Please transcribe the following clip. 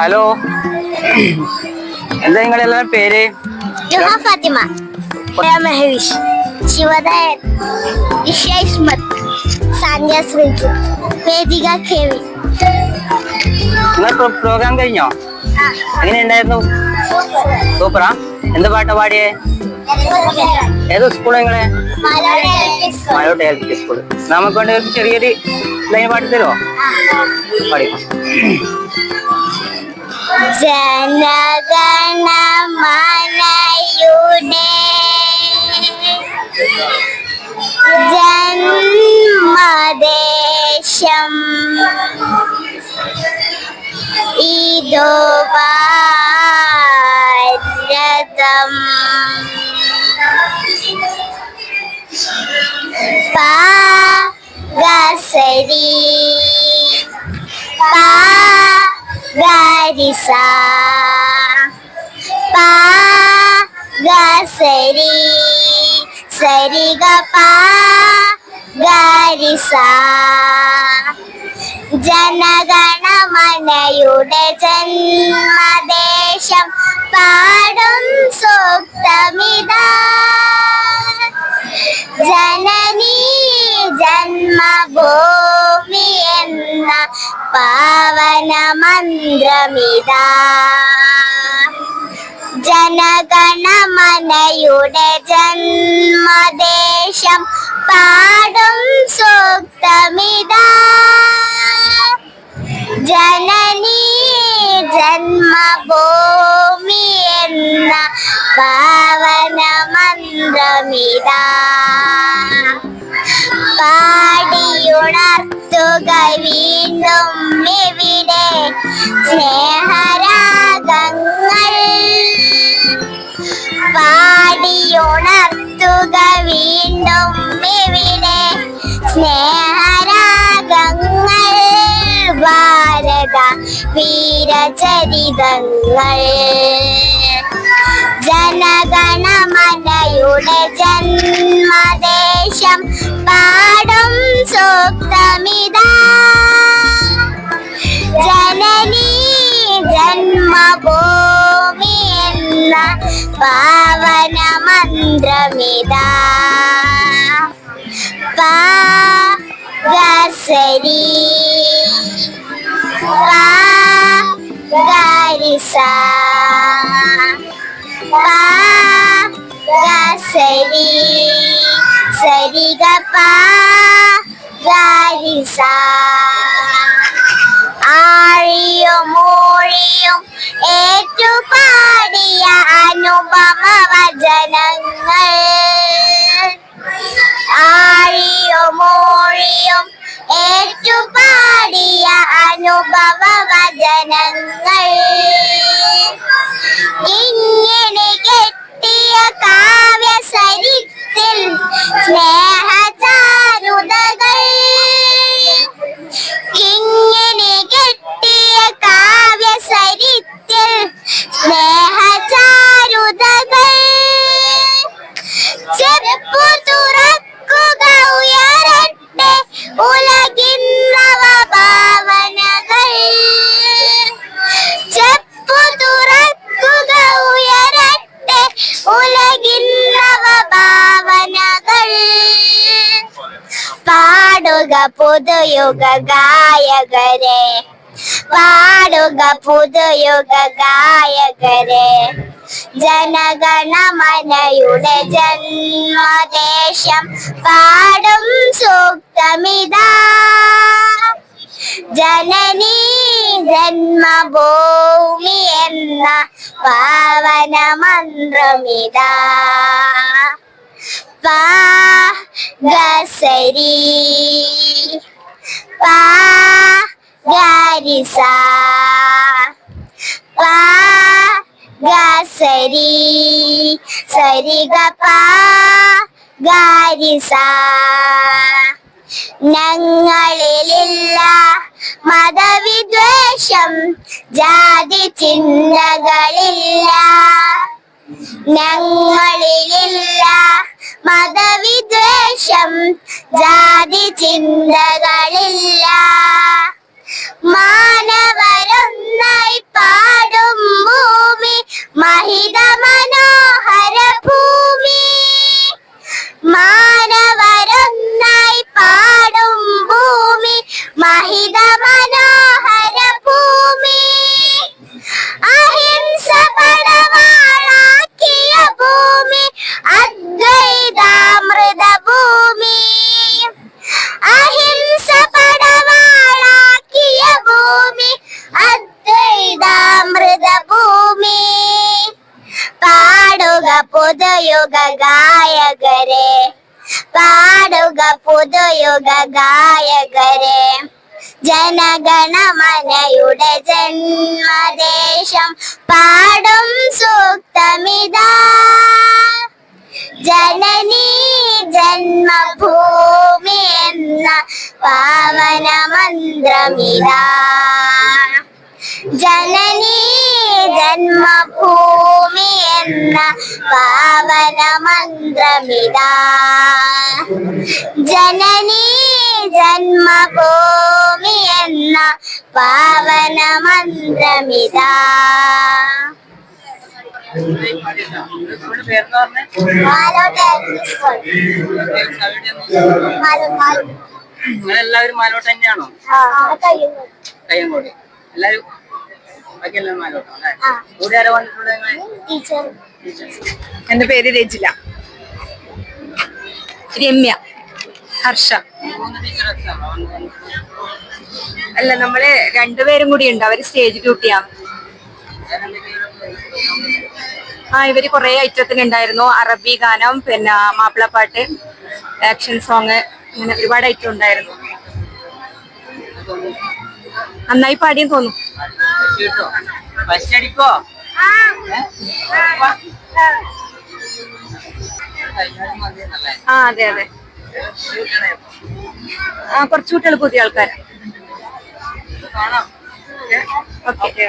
Hello. എന്താ നിങ്ങളെല്ലാം പേര്? ജുഹ ഫാത്തിമ. മെഹവിഷ്. ശിവദയൻ. ഇഷ ഇസ്മത്ത്. സാന്യ ശ്രീജു. വേദിക കേവി. നിങ്ങൾ പ്രോഗ്രാം കഴിഞ്ഞോ? എങ്ങനെ ഉണ്ടായിരുന്നു? സൂപ്പറാ എന്ത് പാട്ടാ പാടിയേ? ഏത് സ്കൂളാ നിങ്ങളെ? മലയോട്ട് എൽ പി സ്കൂൾ നമുക്ക് വേണ്ടി ചെറിയൊരു ലൈൻ പാടിത്തരോ പാടിക്കോ ജനഗണമനയുടെ ജന്മദേശം ഇതോ ഭാരതം പാഗസരി പാഗരിസ പാഗസരി സരിഗ പാഗരിസ ജനഗണമനയുടെ ജന്മദേശം പാടും പാവന മന്ത്രമിതാ ജനഗണമനയുടെ ജന്മദേശം പാടും സൂക്തമിതാ. ജനനീ ജന്മഭൂമി എന്ന പാവന മന്ത്രമിതാ പാടിയുണർത്തുക വീണ്ടും ഇവിടെ. സ്നേഹരാഗങ്ങൾ പാടിയുണർത്തുക വീണ്ടും ഇവിടെ. സ്നേഹരാഗങ്ങൾ ഭാരത വീരചരിതങ്ങൾ. ജനഗണമനയുടെ ജന്മദേശം പാടും സൂക്തമിതാ. ജനനീ ജന്മഭൂമി എന്ന പാവന മന്ത്രമിതാ പാഗസരി. പാഗരിസ. പാഗസരി സ പാഗരിസ ആഴിയും മൂഴിയും ഏറ്റുപാടിയ അനുപമ വചനങ്ങൾ. Yeah. പാടുക പുതുയുഗ ഗായകരെ. പാടുക പുതുയുഗ ഗായകരെ. ജനഗണമനയുടെ ജന്മദേശം പാടും സൂക്തമിതാ. ജനനീ ജന്മഭൂമി എന്ന പാവന മന്ത്രമിതാ പാഗസരി. സരി ഗ സരിഗ പാഗരിസ. ഞങ്ങളിലില്ല മതവിദ്വേഷം ജാതി ചിന്തകളില്ല ഞങ്ങളിലില്ല മതവിദ്വേഷം ജാതി ചിന്തകളില്ല. മാനവരൊന്നായി പാടും ഭൂമി മഹിത മനോഹര ഭൂമി. മാനവരൊന്നായി പാടും ഭൂമി മഹിത മനോഹര പുതുയുഗ ഗായകരെ. പാടുക പുതുയുഗ ഗായകരെ. ജനഗണമനയുടെ ജന്മദേശം പാടും സൂക്തമിതാ. ജനനീ ജന്മഭൂമി എന്ന പാവന മന്ത്രമിതാ ജനനീ ജന്മഭൂമി എന്ന പാവന മന്ത്രമിതാ ജനനീ ജന്മഭൂമി എന്ന പാവന മന്ത്രമിതാ എല്ലാവരും മാലോട്ട് തന്നെയാണോ. കയ്യങ്കോട് എല്ലാരും എന്റെ പേര് രജില. രമ്യ. ഹർഷ. അല്ല നമ്മൾ രണ്ടുപേരും കൂടി ഉണ്ട്. അവർ സ്റ്റേജ് ഡ്യൂട്ടിയാ ആ. ഇവർ കുറെ ഐറ്റത്തിന് ഉണ്ടായിരുന്നു. അറബി ഗാനം പിന്നെ മാപ്പിളപ്പാട്ട് ആക്ഷൻ സോങ് അങ്ങനെ ഒരുപാട് ഐറ്റം ഉണ്ടായിരുന്നു. നന്നായി പാടിയെന്ന് മതിയെന്നല്ലേ? ആ. അതെ അതെ. ആ കുറച്ച് കുട്ടികൾ പുതിയ ആൾക്കാരാണ് ഓക്കെ.